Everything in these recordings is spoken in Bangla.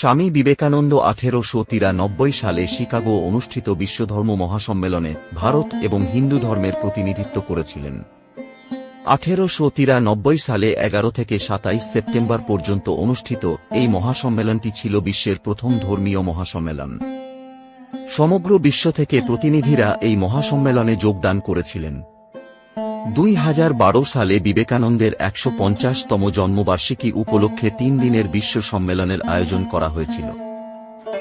স্বামী বিবেকানন্দ আঠেরোশো তিরানব্বই সালে শিকাগো অনুষ্ঠিত বিশ্বধর্ম মহাসম্মেলনে ভারত এবং হিন্দু ধর্মের প্রতিনিধিত্ব করেছিলেন। আঠেরোশো তিরানব্বই সালে এগারো থেকে সাতাইশ সেপ্টেম্বর পর্যন্ত অনুষ্ঠিত এই মহাসম্মেলনটি ছিল বিশ্বের প্রথম ধর্মীয় মহাসম্মেলন। সমগ্র বিশ্ব থেকে প্রতিনিধিরা এই মহাসম্মেলনে যোগদান করেছিলেন। দুই হাজার বারো সালে বিবেকানন্দের একশো পঞ্চাশতম জন্মবার্ষিকী উপলক্ষে তিন দিনের বিশ্ব সম্মেলনের আয়োজন করা হয়েছিল।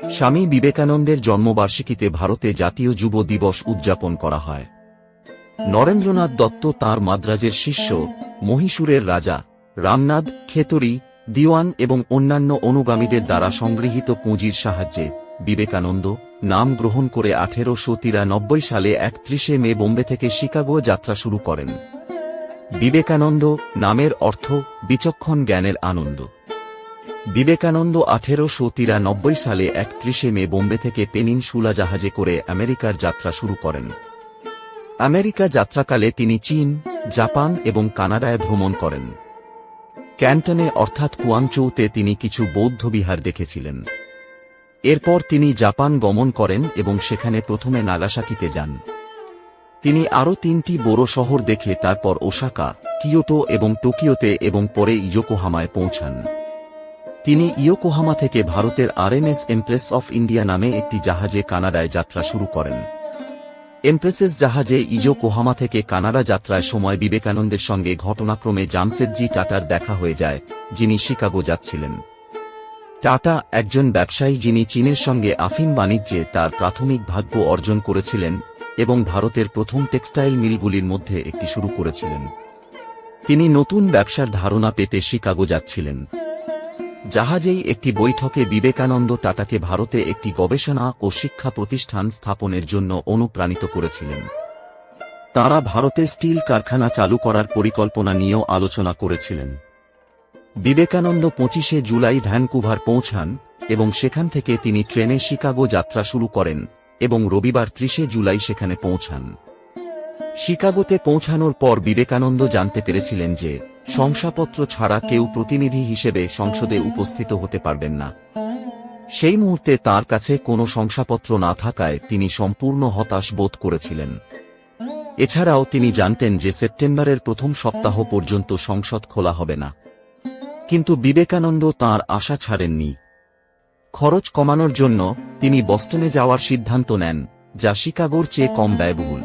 স্বামী বিবেকানন্দের জন্মবার্ষিকীতে ভারতে জাতীয় যুব দিবস উদযাপন করা হয়। নরেন্দ্রনাথ দত্ত তার মাদ্রাজের শিষ্য, মহীশূরের রাজা, রামনাথ, খেতরি, দিওয়ান এবং অন্যান্য অনুগামীদের দ্বারা সংগৃহীত পুঁজির সাহায্যে বিবেকানন্দ নাম গ্রহণ করে আঠেরোশো তিরানব্বই সালে একত্রিশে মে বোম্বে থেকে শিকাগো যাত্রা শুরু করেন। বিবেকানন্দ নামের অর্থ বিচক্ষণ জ্ঞানের আনন্দ। বিবেকানন্দ আঠেরোশো তিরানব্বই সালে একত্রিশে মে বোম্বে থেকে পেনিনসুলা জাহাজে করে আমেরিকার যাত্রা শুরু করেন। আমেরিকা যাত্রাকালে তিনি চীন, জাপান এবং কানাডায় ভ্রমণ করেন। ক্যান্টনে অর্থাৎ কুয়াংচৌতে তিনি কিছু বৌদ্ধ বিহার দেখেছিলেন। এরপর তিনি জাপান গমন করেন এবং সেখানে প্রথমে নাগাসাকিতে যান। তিনি আরও তিনটি বড় শহর দেখে তারপর ওসাকা, কিয়োটো এবং টোকিওতে এবং পরে ইয়োকোহামায় পৌঁছান। তিনি ইয়োকোহামা থেকে ভারতের আরএনএস এমপ্রেস অফ ইন্ডিয়া নামে একটি জাহাজে কানাডায় যাত্রা শুরু করেন। এমপ্রেসেস জাহাজে ইজোকোহামা থেকে কানাডা যাত্রায় সময় বিবেকানন্দের সঙ্গে ঘটনাক্রমে জামশেদজি টাটার দেখা হয়ে যায়, যিনি শিকাগো যাচ্ছিলেন। টাটা, একজন ব্যবসায়ী যিনি চীনের সঙ্গে আফিম বাণিজ্যে তার প্রাথমিক ভাগ্য অর্জন করেছিলেন এবং ভারতের প্রথম টেক্সটাইল মিলগুলির মধ্যে একটি শুরু করেছিলেন। তিনি নতুন ব্যবসার ধারণা পেতে শিকাগো যাচ্ছিলেন। জাহাজেই একটি বৈঠকে বিবেকানন্দ টাটাকে ভারতে একটি গবেষণা ও শিক্ষা প্রতিষ্ঠান স্থাপনের জন্য অনুপ্রাণিত করেছিলেন। তারা ভারতে স্টিল কারখানা চালু করার পরিকল্পনা নিয়েও আলোচনা করেছিলেন। বিবেকানন্দ পঁচিশে জুলাই ভ্যানকুভার পৌঁছান এবং সেখান থেকে তিনি ট্রেনে শিকাগো যাত্রা শুরু করেন এবং রবিবার ত্রিশে জুলাই সেখানে পৌঁছান। শিকাগোতে পৌঁছানোর পর বিবেকানন্দ জানতে পেরেছিলেন যে শংসাপত্র ছাড়া কেউ প্রতিনিধি হিসেবে সংসদে উপস্থিত হতে পারবেন না। সেই মুহূর্তে তার কাছে কোনো শংসাপত্র না থাকায় তিনি সম্পূর্ণ হতাশ বোধ করেছিলেন। এছাড়াও তিনি জানতেন যে সেপ্টেম্বরের প্রথম সপ্তাহ পর্যন্ত সংসদ খোলা হবে না। কিন্তু বিবেকানন্দ তার আশা ছাড়েননি। খরচ কমানোর জন্য তিনি বস্টনে যাওয়ার সিদ্ধান্ত নেন, যা শিকাগোর চেয়ে কম ব্যয়বহুল।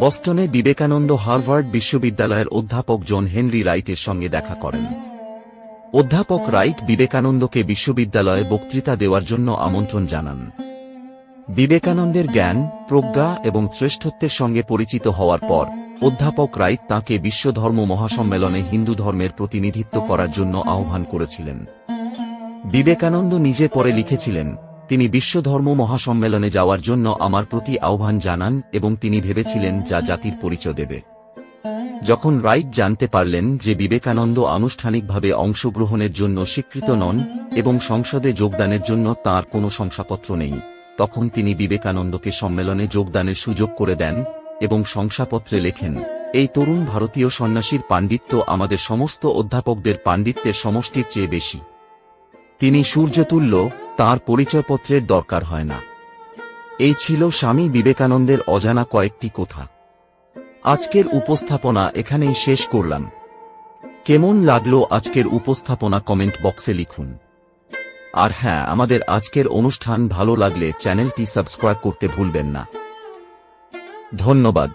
বস্টনে বিবেকানন্দ হার্ভার্ড বিশ্ববিদ্যালয়ের অধ্যাপক জন হেনরি রাইটের সঙ্গে দেখা করেন। অধ্যাপক রাইট বিবেকানন্দকে বিশ্ববিদ্যালয়ে বক্তৃতা দেওয়ার জন্য আমন্ত্রণ জানান। বিবেকানন্দের জ্ঞান, প্রজ্ঞা এবং শ্রেষ্ঠত্বের সঙ্গে পরিচিত হওয়ার পর অধ্যাপক রাইট তাঁকে বিশ্বধর্ম মহাসম্মেলনে হিন্দু ধর্মের প্রতিনিধিত্ব করার জন্য আহ্বান করেছিলেন। বিবেকানন্দ নিজে পরে লিখেছিলেন, তিনি বিশ্বধর্ম মহাসম্মেলনে যাওয়ার জন্য আমার প্রতি আহ্বান জানান এবং তিনি ভেবেছিলেন যা জাতির পরিচয় দেবে। যখন রাইট জানতে পারলেন যে বিবেকানন্দ আনুষ্ঠানিকভাবে অংশগ্রহণের জন্য স্বীকৃত নন এবং সংসদে যোগদানের জন্য তার কোনো শংসাপত্র নেই, তখন তিনি বিবেকানন্দকে সম্মেলনে যোগদানের সুযোগ করে দেন এবং শংসাপত্রে লেখেন, এই তরুণ ভারতীয় সন্ন্যাসীর পাণ্ডিত্য আমাদের সমস্ত অধ্যাপকদের পাণ্ডিত্যের সমষ্টির চেয়ে বেশি। তিনি সূর্যতুল্য, তার পরিচয়পত্রের দরকার হয় না। এই ছিল স্বামী বিবেকানন্দের অজানা কয়েকটি কথা। আজকের উপস্থাপনা এখানেই শেষ করলাম। কেমন লাগল আজকের উপস্থাপনা কমেন্ট বক্সে লিখুন। আর হ্যাঁ আমাদের আজকের অনুষ্ঠান ভালো লাগলে চ্যানেলটি সাবস্ক্রাইব করতে ভুলবেন না। ধন্যবাদ।